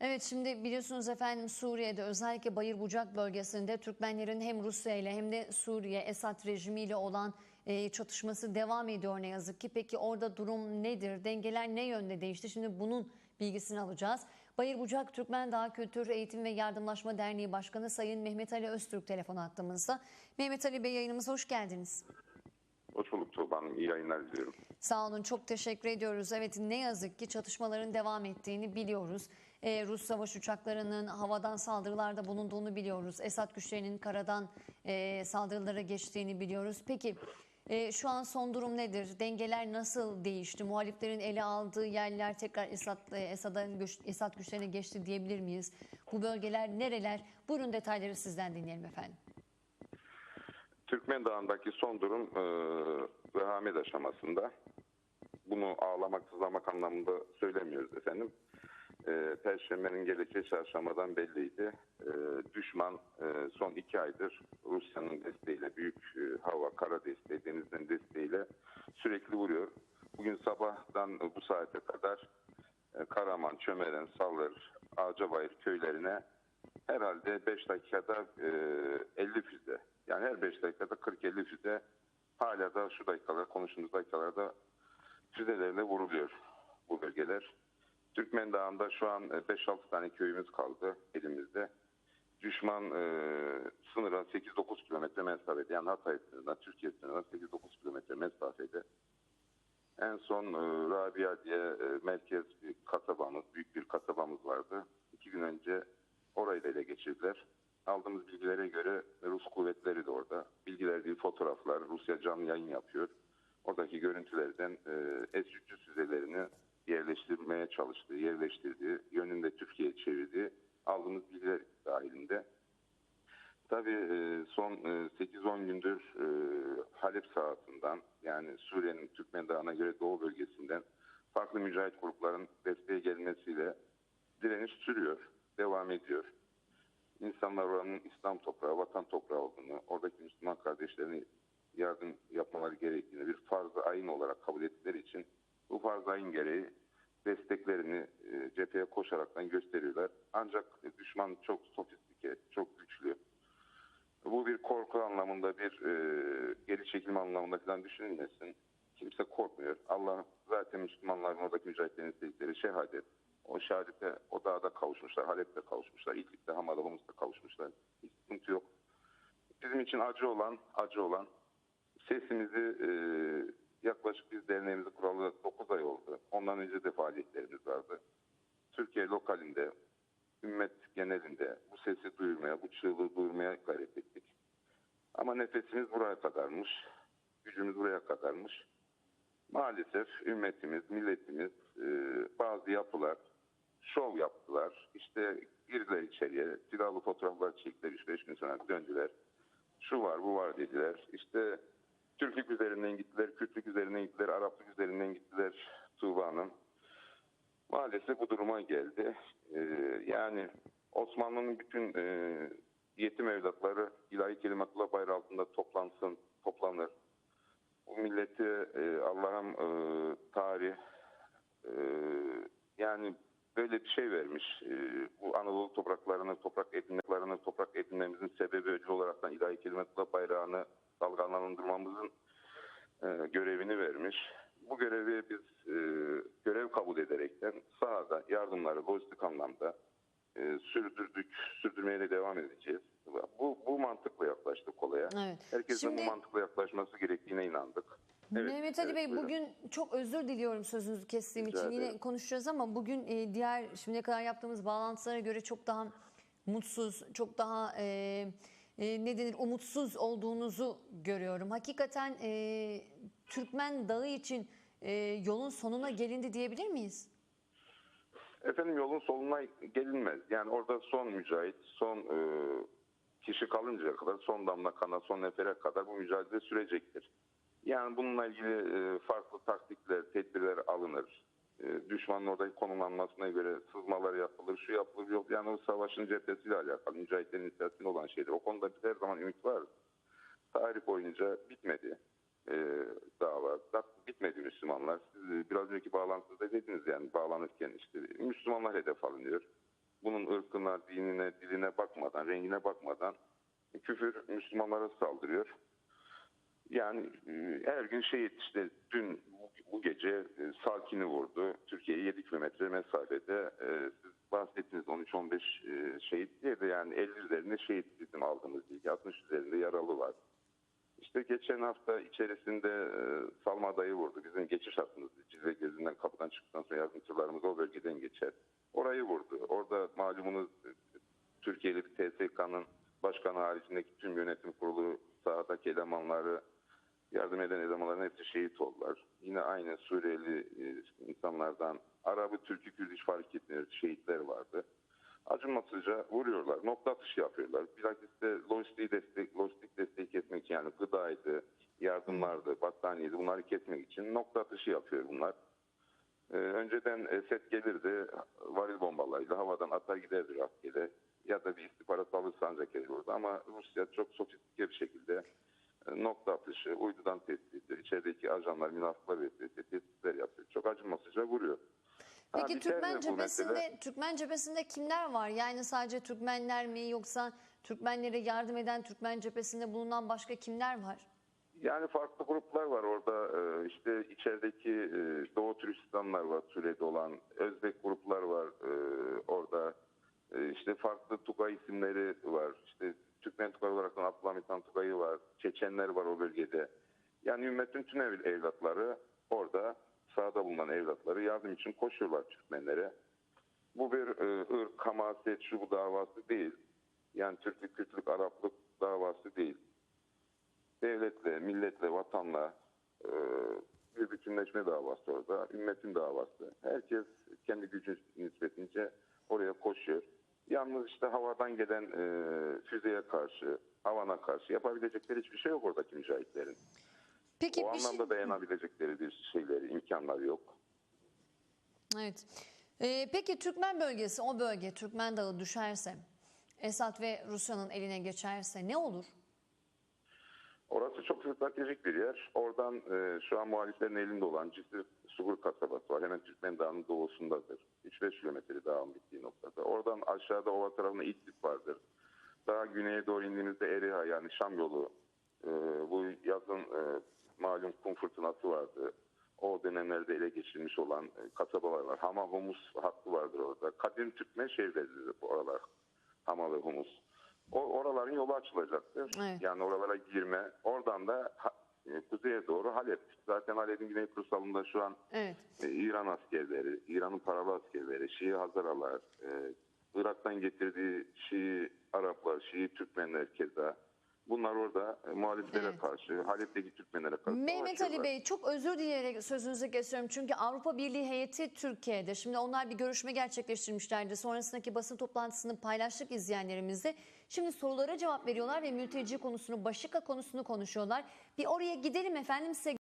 Evet şimdi biliyorsunuz efendim Suriye'de özellikle Bayır Bucak bölgesinde Türkmenlerin hem Rusya ile hem de Suriye Esad rejimiyle olan e, çatışması devam ediyor ne yazık ki. Peki orada durum nedir? Dengeler ne yönde değişti? Şimdi bunun bilgisini alacağız. Bayır Bucak Türkmen Dağ Kültür Eğitim ve Yardımlaşma Derneği Başkanı Sayın Mehmet Ali Öztürk telefon attığımızda. Mehmet Ali Bey yayınımıza hoş geldiniz. Hoş bulduk Tuğba Hanım. İyi yayınlar diliyorum. Sağ olun çok teşekkür ediyoruz. Evet ne yazık ki çatışmaların devam ettiğini biliyoruz. Ee, Rus savaş uçaklarının havadan saldırılarda bulunduğunu biliyoruz. Esad güçlerinin karadan e, saldırılara geçtiğini biliyoruz. Peki e, şu an son durum nedir? Dengeler nasıl değişti? Muhaliflerin ele aldığı yerler tekrar Esad, e, güç, Esad güçlerine geçti diyebilir miyiz? Bu bölgeler nereler? Buyurun detayları sizden dinleyelim efendim. Türkmen Dağı'ndaki son durum e, vehamet aşamasında. Bunu ağlamak, sızlamak anlamında söylemiyoruz efendim. E, Perşembenin geleceği çarşambadan belliydi. E, düşman e, son iki aydır Rusya'nın desteğiyle, büyük e, hava, kara desteği, denizden desteğiyle sürekli vuruyor. Bugün sabahtan bu saate kadar e, Karaman, Çömeren, Salır, Ağcabayır köylerine herhalde 5 dakikada e, 50 füze. Yani her 5 dakikada 40-50 füze hala da şu dakikalar konuştuğumuz dakikalarda füzelerle vuruluyor bu bölgeler. Türkmen Dağı'nda şu an e, 5-6 tane köyümüz kaldı elimizde. Düşman e, sınıra 8-9 kilometre mesafede yani Hatay sınırından Türkiye sınırına 8-9 kilometre mesafede. En son e, Rabia diye e, merkez bir kasabamız, büyük bir kasabamız vardı. İki gün önce orayı da ele geçirdiler. Aldığımız bilgilere göre Rus kuvvetleri de orada. Bilgiler değil fotoğraflar. Rusya canlı yayın yapıyor. Oradaki görüntülerden e, S-300 füzelerini yerleştirmeye çalıştığı, yerleştirdiği, yönünde Türkiye'ye çevirdiği aldığımız bilgiler dahilinde. Tabii e, son e, 8-10 gündür e, Halep sahasından yani Suriye'nin Türkmen Dağı'na göre Doğu bölgesinden farklı mücahit grupların desteğe gelmesiyle direniş sürüyor, devam ediyor. İnsanlar oranın İslam toprağı, vatan toprağı olduğunu, oradaki Müslüman kardeşlerine yardım yapmaları gerektiğini bir farz-ı olarak kabul ettikleri için bu farz-ı ayın gereği desteklerini e, cepheye koşaraktan gösteriyorlar. Ancak düşman çok sofistike, çok güçlü. Bu bir korku anlamında bir e, geri çekilme anlamında falan düşünülmesin. Kimse korkmuyor. Allah zaten Müslümanların oradaki mücahitlerin istedikleri şehadet. O şehadete o dağda kavuşmuşlar, Halep'te kavuşmuşlar, İdlib'de, Hamadabımız'da kavuşmuşlar. Hiç sıkıntı yok. Bizim için acı olan, acı olan sesimizi e, yaklaşık biz derneğimizi kuralı 9 ay oldu. Ondan önce de faaliyetlerimiz vardı. Türkiye lokalinde, ümmet genelinde bu sesi duyurmaya, bu çığlığı duyurmaya gayret ettik. Ama nefesimiz buraya kadarmış, gücümüz buraya kadarmış. Maalesef ümmetimiz, milletimiz e, bazı yapılar şov yaptılar. İşte girdiler içeriye, silahlı fotoğraflar çektiler 3-5 gün sonra döndüler. Şu var, bu var dediler. İşte Türklük üzerinden gittiler, Kürtlük üzerinden gittiler, Araplık üzerinden gittiler. Maalesef bu duruma geldi. Ee, yani Osmanlı'nın bütün e, yetim evlatları ilahi kelimetullah bayrağı altında toplansın, toplanır. Bu milleti e, Allah'ım e, tarih e, yani böyle bir şey vermiş. E, bu Anadolu topraklarını, toprak edinmeklerini, toprak edinmemizin sebebi ödül olaraktan ilahi kelimetullah bayrağını dalgalandırmamızın e, görevini vermiş. Bu görevi biz e, ederekten sahada yardımları lojistik anlamda e, sürdürdük, sürdürmeye de devam edeceğiz. Bu, bu mantıkla yaklaştık olaya. Evet. Herkesin Şimdi- bu mantıkla yaklaşması gerektiğine inandık. Evet, Mehmet Ali evet, Bey buyurun. bugün çok özür diliyorum sözünüzü kestiğim Rica için. Yine ederim. konuşacağız ama bugün e, diğer şimdiye kadar yaptığımız bağlantılara göre çok daha mutsuz, çok daha e, e, ne denir umutsuz olduğunuzu görüyorum. Hakikaten e, Türkmen Dağı için e, yolun sonuna gelindi diyebilir miyiz? Efendim yolun soluna gelinmez. Yani orada son mücahit, son e, kişi kalıncaya kadar, son damla kana, son nefere kadar bu mücadele sürecektir. Yani bununla ilgili e, farklı taktikler, tedbirler alınır. E, düşmanın oradaki konumlanmasına göre sızmalar yapılır, şu yapılır, yok. Yani o savaşın cephesiyle alakalı, mücahitlerin inisiyatifinde olan şeyler. O konuda biz her zaman ümit var. Tarih boyunca bitmedi e, dava. Da, bitmedi Müslümanlar. Siz e, biraz önceki bağlantıda dediniz yani bağlanırken işte Müslümanlar hedef alınıyor. ırkına, dinine, diline bakmadan, rengine bakmadan küfür Müslümanlara saldırıyor. Yani e, her gün şehit işte dün bu- gece e, Sakin'i vurdu. Türkiye'ye 7 kilometre mesafede. Siz bahsettiniz 13-15 e, şehit diye de yani 50 üzerinde şehit bizim aldığımız bilgi. 60 üzerinde yaralı var. İşte geçen hafta içerisinde e, Salma dayı vurdu. Bizim geçiş hattımız Cizre gözünden kapıdan çıktıktan sonra yardımcılarımız o bölgeden geçer. Orayı vurdu. Orada malumunuz e, Türkiye'li bir TSK'nın başkanı haricindeki tüm yönetim kurulu sahadaki elemanları yardım eden elemanların hepsi şehit oldular. Yine aynı Suriyeli e, insanlardan Arabı, Türk'ü, Kürt hiç fark etmiyor şehitler vardı. Acımasızca vuruyorlar. Nokta atışı yapıyorlar. Bilakis de lojistiği destek, lojistik destek etmek için yani gıdaydı, yardımlardı, battaniyeydi bunları kesmek için nokta atışı yapıyor bunlar. Ee, önceden e, set gelirdi varil bombalarıyla havadan atar giderdi rastgele ya da bir istihbarat balığı sancak olurdu ama Rusya çok sofistike bir şekilde e, nokta atışı, uydudan tespit, içerideki ajanlar, münafıklar vesilesiyle tespitler yapıyor. Çok acımasızca vuruyor. Peki biter mi Türkmen cephesinde mesele? Türkmen cephesinde kimler var? Yani sadece Türkmenler mi yoksa Türkmenlere yardım eden Türkmen cephesinde bulunan başka kimler var? Yani farklı gruplar var orada e, işte içerideki e, Doğu Türkistanlar var Suriye'de olan Özbek gruplar var e, orada işte farklı Tugay isimleri var işte Türkmen Tugay olarak Abdülhamit Tugay'ı var Çeçenler var o bölgede yani ümmetin tüm ev- evlatları orada sahada bulunan evlatları yardım için koşuyorlar Türkmenlere bu bir e, ırk, hamaset, şu bu davası değil yani Türklük, Kürtlük, Araplık davası değil devletle, milletle, vatanla e, bir bütünleşme davası orada. Ümmetin davası. Herkes kendi gücü nispetince oraya koşuyor. Yalnız işte havadan gelen e, füzeye karşı, havana karşı yapabilecekleri hiçbir şey yok oradaki mücahitlerin. Peki o bir şey- anlamda dayanabilecekleri bir şeyleri, imkanları yok. Evet. Ee, peki Türkmen bölgesi, o bölge Türkmen Dağı düşerse, Esad ve Rusya'nın eline geçerse ne olur? Orası çok stratejik bir yer. Oradan e, şu an muhaliflerin elinde olan Cisir Sugur kasabası var. Hemen Türkmen Dağı'nın doğusundadır. 3-5 kilometre dağın bittiği noktada. Oradan aşağıda ova tarafında İdlib vardır. Daha güneye doğru indiğimizde Eriha yani Şam yolu. e, bu malum kum fırtınası vardı. O dönemlerde ele geçirilmiş olan e, kasabalar var. Hama Humus hattı vardır orada. Kadim Türkmen şehirleridir bu oralar. Hama ve Humus. O oraların yolu açılacaktır. Evet. Yani oralara girme. Oradan da e, kuzeye doğru Halep. Zaten Halep'in güney kırsalında şu an Evet. e, İran askerleri, İran'ın paralı askerleri, Şii Hazaralar, e, Irak'tan getirdiği Şii Araplar, Şii Türkmenler keza. Bunlar orada e, muhaliflere Evet. karşı, Halep'teki Türkmenlere karşı Mehmet Ali. Bey çok özür dileyerek sözünüzü kesiyorum. Çünkü Avrupa Birliği heyeti Türkiye'de. Şimdi onlar bir görüşme gerçekleştirmişlerdi. Sonrasındaki basın toplantısını paylaştık izleyenlerimizle. Şimdi sorulara cevap veriyorlar ve mülteci konusunu, Başika konusunu konuşuyorlar. Bir oraya gidelim efendim size